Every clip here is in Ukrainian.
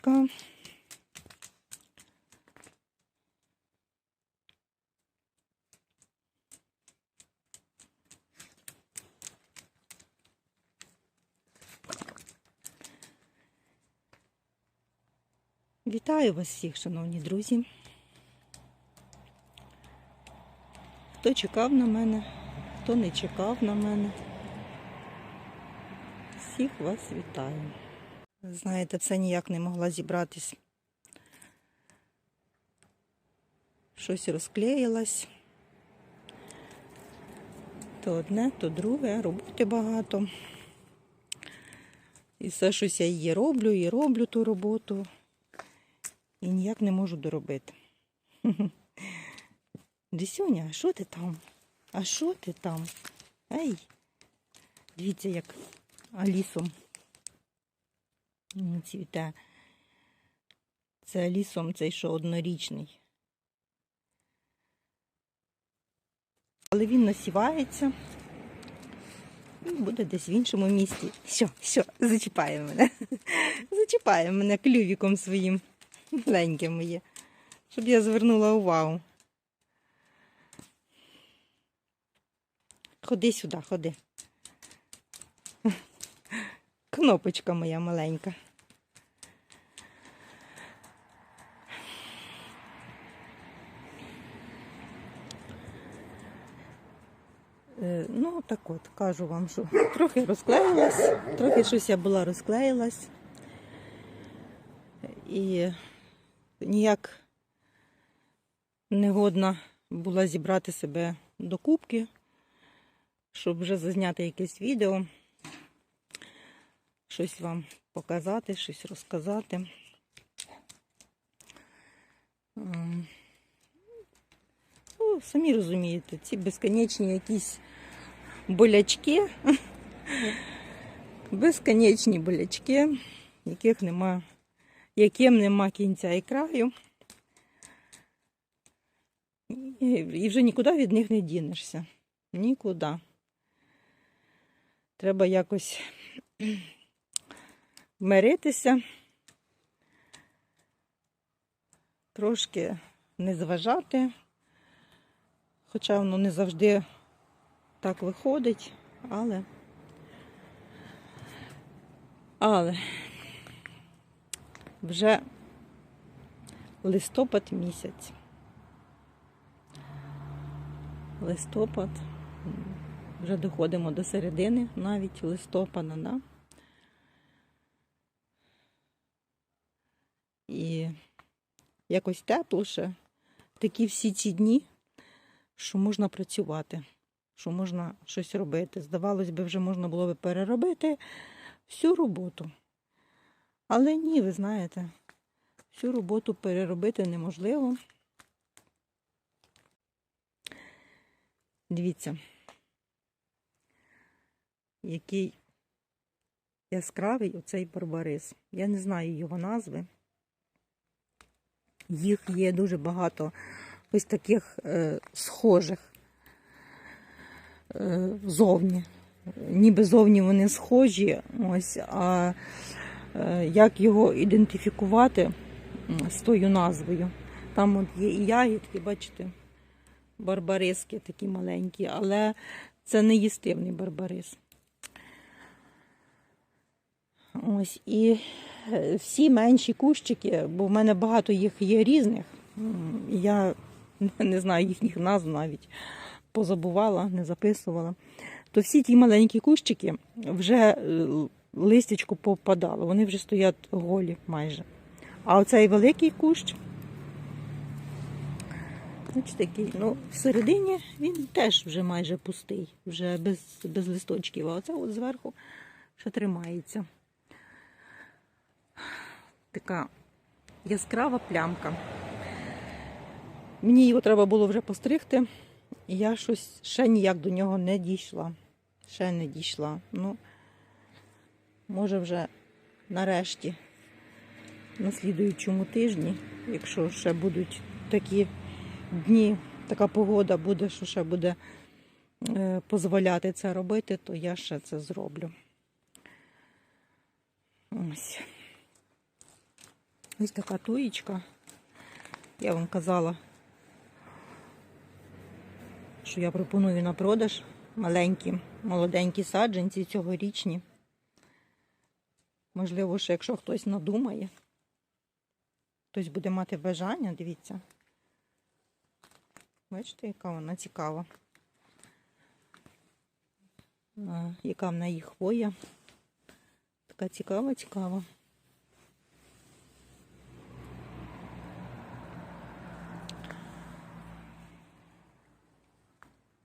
Квіточка. Вітаю вас всіх, шановні друзі. Хто чекав на мене, хто не чекав на мене. Всіх вас вітаю. Знаєте, все ніяк не могла зібратись. Щось розклеїлось. То одне, то друге, роботи багато. І все щось я її роблю і роблю ту роботу. І ніяк не можу доробити. Десюня, а що ти там? А що ти там? Ей, дивіться, як алісом цвіте. Це алісом цей, що однорічний. Але він насівається і буде десь в іншому місті. Що, що, зачіпає мене. Зачіпає мене клювіком своїм. Маленьке моє. Щоб я звернула увагу. Ходи сюди, ходи. Кнопочка моя маленька. Е, Ну, так от, кажу вам, що трохи розклеїлась, трохи щось я була розклеїлась. І ніяк не годна була зібрати себе до кубки, щоб вже зазняти якесь відео, щось вам показати, щось розказати. Ем, Ну, самі розумієте, ці безконечні якісь болячки, безконечні болячки, яких нема, яким нема кінця і краю. І, і вже нікуди від них не дінешся. Нікуди. Треба якось миритися, трошки не зважати, хоча воно не завжди так виходить, але, але вже листопад місяць. Листопад. Вже доходимо до середини навіть листопада, да? І якось тепліше. Такі всі ці дні, що можна працювати, що можна щось робити. Здавалось би, вже можна було би переробити всю роботу. Але ні, ви знаєте, всю роботу переробити неможливо. Дивіться, який яскравий оцей барбарис. Я не знаю його назви. Їх є дуже багато ось таких е, схожих е, зовні. Ніби зовні вони схожі, ось, а е, як його ідентифікувати з тою назвою. Там от є і ягідки, бачите, барбариски такі маленькі, але це не їстивний барбарис. Ось і всі менші кущики, бо в мене багато їх є різних. Я не знаю їхніх назв навіть позабувала, не записувала. То всі ті маленькі кущики вже е, листячко попадало, вони вже стоять голі майже. А оцей великий кущ, бачите, такий, ну, всередині він теж вже майже пустий, вже без, без листочків. А оце от зверху ще тримається. Така яскрава плямка. Мені його треба було вже постригти, і я щось ще ніяк до нього не дійшла. Ще не дійшла. Ну, може вже нарешті, на слідуючому тижні, якщо ще будуть такі дні, така погода буде, що ще буде е, дозволяти це робити, то я ще це зроблю. Ось. Ось така туєчка. Я вам казала, що я пропоную на продаж маленькі, молоденькі саджанці цьогорічні. Можливо, що якщо хтось надумає, хтось буде мати бажання, дивіться. Бачите, яка вона цікава. Яка в неї хвоя. Така цікава, цікава.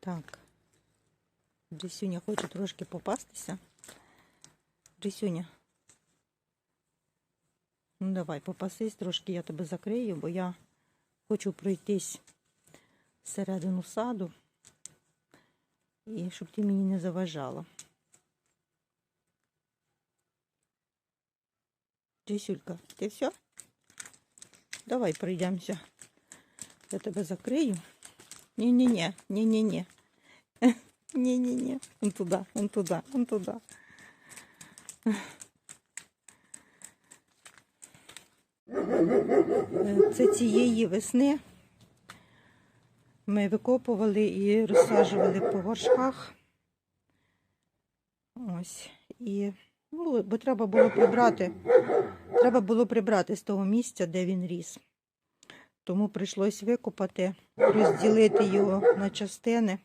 Так. Джесюня хоче трошки попастися. Джесюня. Ну давай, попасись трошки, я тебе закрию, бо я хочу пройтись всередину саду. І щоб ти мені не заважала. Джесюлька, ти все? Давай пройдемося. Я тебе закрию. Ні-ні-ні, ні-ні-ні. Ні-ні-ні. Он туди, он туди, он туди. Е, Це цієї весни ми викопували і розсаджували по горшках. Ось. І, ну, бо треба було прибрати. Треба було прибрати з того місця, де він ріс. Тому прийшлось викопати, розділити його на частини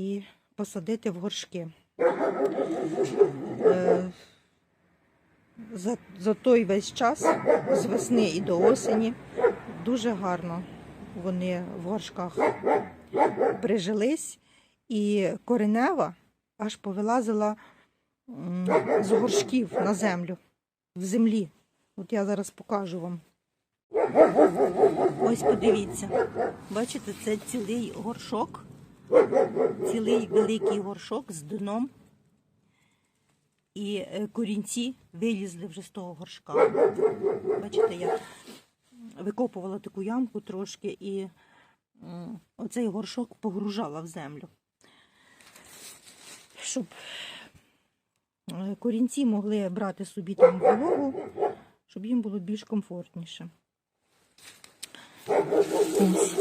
і посадити в горшки. Е, За, за той весь час, з весни і до осені, дуже гарно вони в горшках прижились, і коренева аж повилазила з горшків на землю, в землі. От я зараз покажу вам. Ось подивіться. Бачите, це цілий горшок, цілий великий горшок з дном. І е, корінці вилізли вже з того горшка. Бачите, я викопувала таку ямку трошки і оцей горшок погружала в землю. Щоб е, корінці могли брати собі там вологу, щоб їм було більш комфортніше. Ось.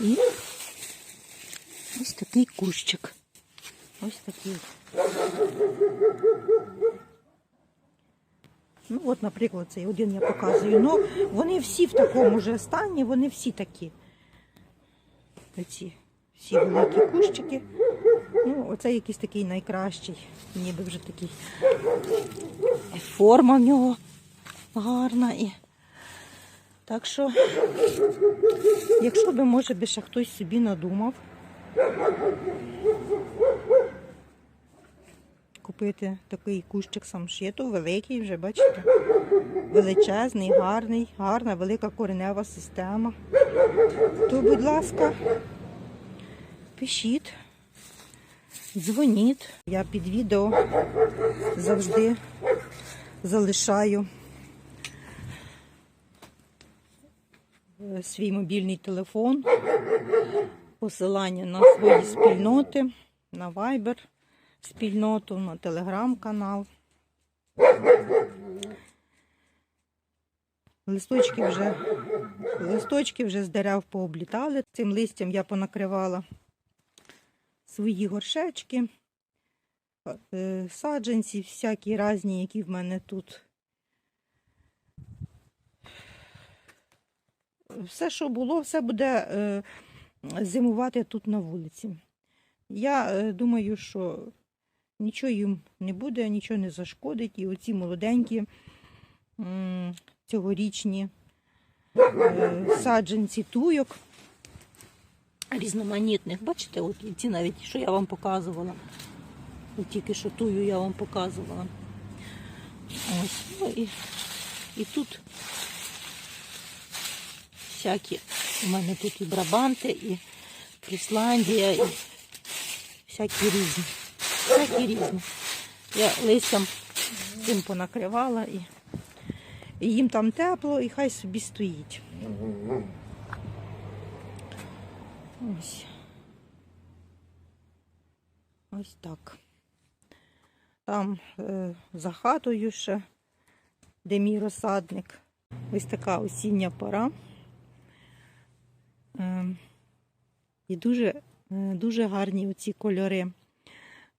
І ось такий кущик. Ось такий. Ну, от, наприклад, цей один я показую. Ну, вони всі в такому ж стані, вони всі такі. Оці всі великі кущики. Ну, оце якийсь такий найкращий, ніби вже такий. Форма в нього гарна. І... Так що, якщо би, може би ще хтось собі надумав купити такий кущик самшиту, великий вже, бачите? Величезний, гарний, гарна, велика коренева система. То, будь ласка, пишіть, дзвоніть. Я під відео завжди залишаю е, свій мобільний телефон, посилання на свої спільноти, на Viber спільноту, на телеграм-канал. Листочки вже, листочки вже з дерев пооблітали. Цим листям я понакривала свої горшечки, е, саджанці, всякі різні, які в мене тут. Все, що було, все буде е, зимувати тут на вулиці. Я е, думаю, що нічого їм не буде, нічого не зашкодить. І оці молоденькі цьогорічні е, саджанці туйок різноманітних. Бачите, от ці навіть, що я вам показувала. От тільки що тую я вам показувала. Ось. Ну, і, і тут всякі у мене тут і брабанти, і Фрісландія, і всякі різні. Всякі різні. Я листям цим понакривала і, і їм там тепло, і хай собі стоїть. Ось. Ось так. Там е, за хатою ще де мій розсадник. Ось така осіння пора. Ем, І дуже, е, дуже гарні оці кольори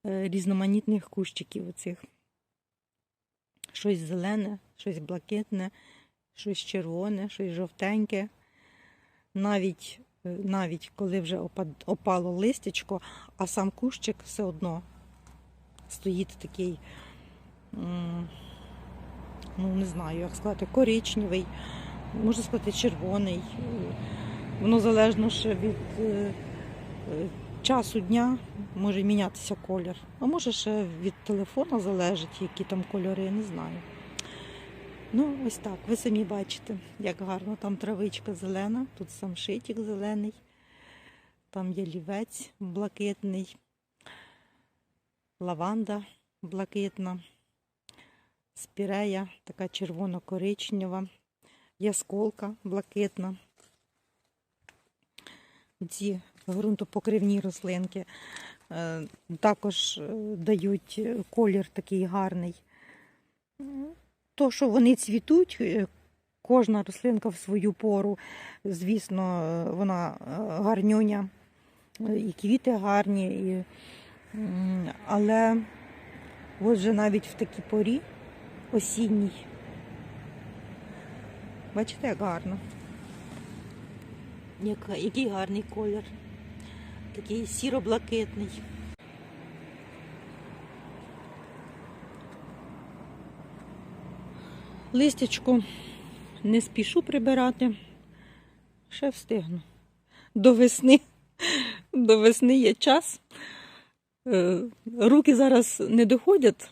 е, різноманітних кущиків оцих. Щось зелене, щось блакитне, щось червоне, щось жовтеньке. Навіть, е, навіть коли вже опало листячко, а сам кущик все одно стоїть такий, ну не знаю, як сказати, коричневий, можна сказати, червоний. Воно залежно ще від е, е, часу дня може мінятися колір. А може ще від телефона залежить, які там кольори, не знаю. Ну, ось так. Ви самі бачите, як гарно там травичка зелена, тут сам шитік зелений, там є лівець блакитний, лаванда блакитна, спірея така червоно-коричнева, ясколка блакитна. Ці ґрунтопокривні рослинки е, також е, дають е, колір такий гарний. То, що вони цвітуть, кожна рослинка в свою пору, звісно, вона гарнюня, і квіти гарні, і, але от вже навіть в такій порі осінній. Бачите, як гарно. Який гарний колір. Такий сіро-блакитний. Листячко не спішу прибирати. Ще встигну. До весни. До весни є час. Е, Руки зараз не доходять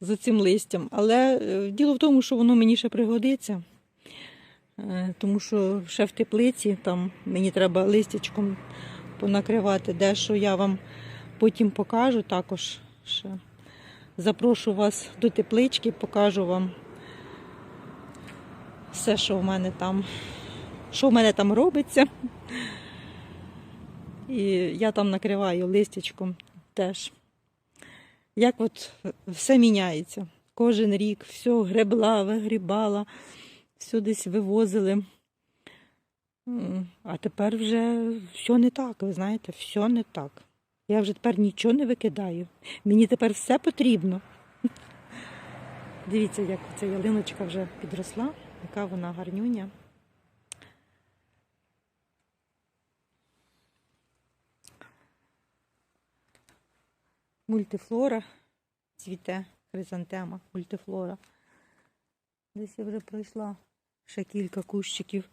за цим листям, але е, діло в тому, що воно мені ще пригодиться. Е, Тому що ще в теплиці там мені треба листячком понакривати дещо я вам потім покажу також. Ще. Запрошу вас до теплички, покажу вам все, що в мене там, що в мене там робиться. І я там накриваю листячком теж. Як от все міняється. Кожен рік все гребла, вигрібала, все десь вивозили. А тепер вже все не так, ви знаєте, все не так. Я вже тепер нічого не викидаю. Мені тепер все потрібно. Дивіться, як ця ялиночка вже підросла, яка вона гарнюня. Мультифлора цвіте, хризантема, мультифлора. Десь я вже пройшла ще кілька кущиків.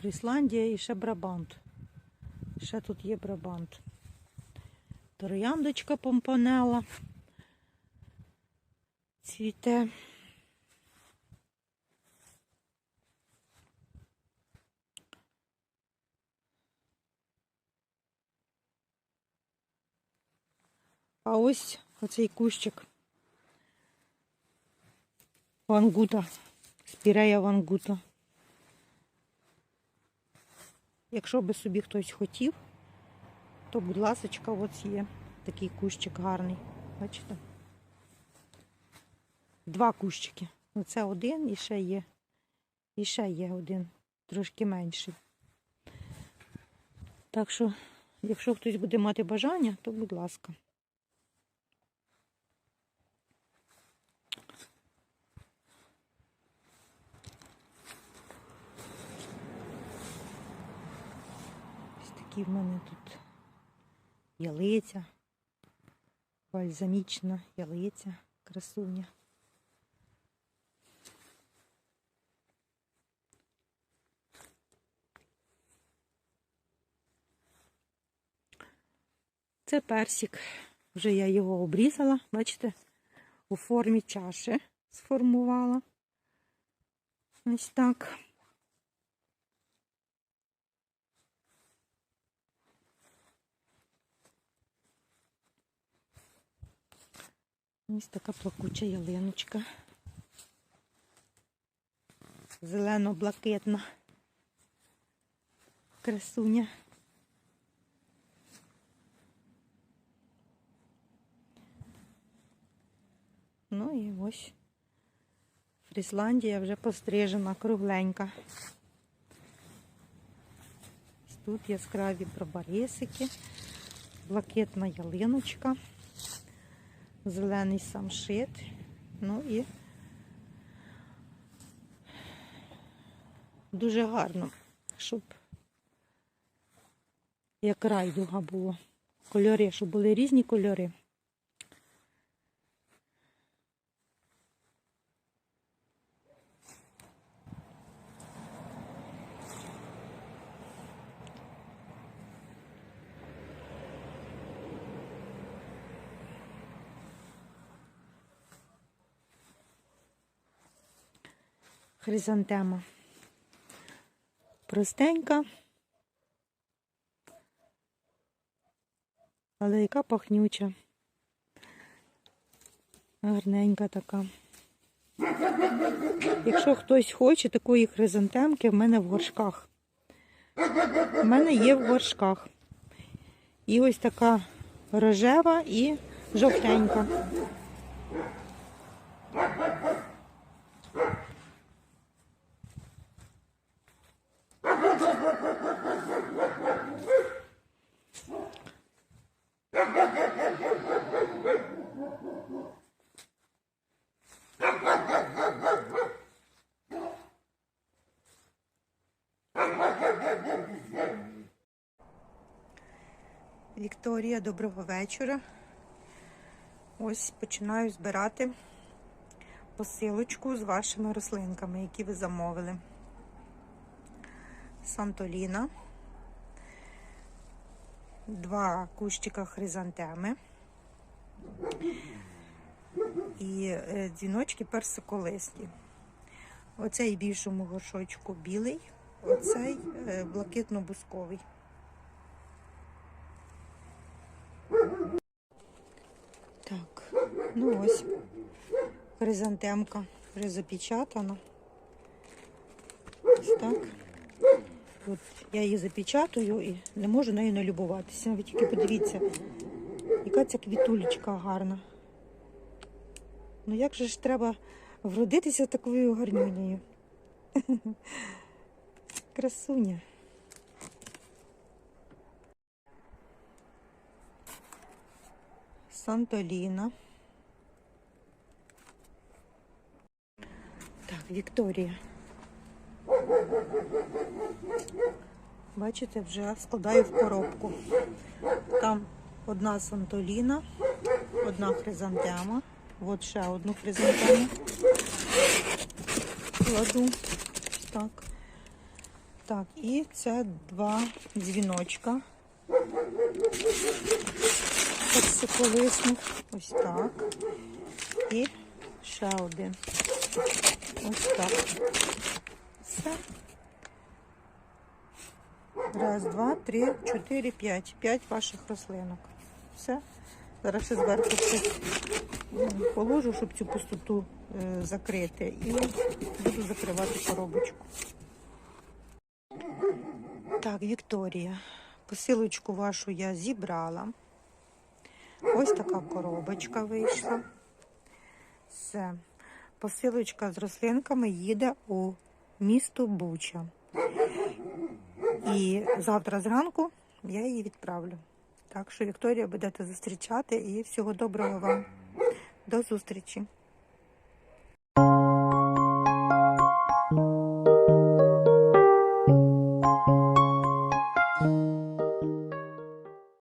Фрісландія і ще Брабант. Ще тут є Брабант. Трояндочка помпанела. Цвіте. А ось оцей кущик вангута, спірея вангута. Якщо би собі хтось хотів, то, будь ласочка, ось є такий кущик гарний. Бачите? Два кущики. Оце один і ще є. І ще є один, трошки менший. Так що, якщо хтось буде мати бажання, то будь ласка. Ось такі в мене тут ялиця, бальзамічна ялиця, красуня. Це персик. Вже я його обрізала, бачите, у формі чаші сформувала. Ось так. Ось така плакуча ялиночка. Зелено-блакитна красуня. Ну і ось Фрісландія вже пострижена, кругленька. Тут яскраві барбарисики, блакитна ялиночка зелений самшит. Ну і дуже гарно, щоб як райдуга було. Кольори, щоб були різні кольори. Хризантема. Простенька. Але яка пахнюча. Гарненька така. Якщо хтось хоче такої хризантемки, в мене в горшках. У мене є в горшках. І ось така рожева і жовтенька. Вікторія, доброго вечора. Ось починаю збирати посилочку з вашими рослинками, які ви замовили. Сантоліна, два кущика хризантеми і е, дзвіночки персиколисті. Оцей більшому горшочку білий, оцей е, блакитно-бусковий. Так, ось хризантемка запечатана. Ось так. От я її запечатую і не можу нею налюбуватися. Ви тільки подивіться, яка ця квітулечка гарна. Ну як же ж треба вродитися такою гарнюнею? Красуня. Сантоліна. Вікторія. Бачите, вже складаю в коробку. Там одна сантоліна, одна хризантема. От ще одну хризантему. Кладу. Так. Так, і це два дзвіночка. персиколисних. Ось так. І ще один. Ось так. Все. Раз, два, три, чотири, п'ять. П'ять ваших рослинок. Все. Зараз ще зверху щось положу, щоб цю пустоту е, закрити. І буду закривати коробочку. Так, Вікторія, посилочку вашу я зібрала. Ось така коробочка вийшла. Все. Посилочка з рослинками їде у місто Буча. І завтра зранку я її відправлю. Так що, Вікторія, будете зустрічати і всього доброго вам. До зустрічі!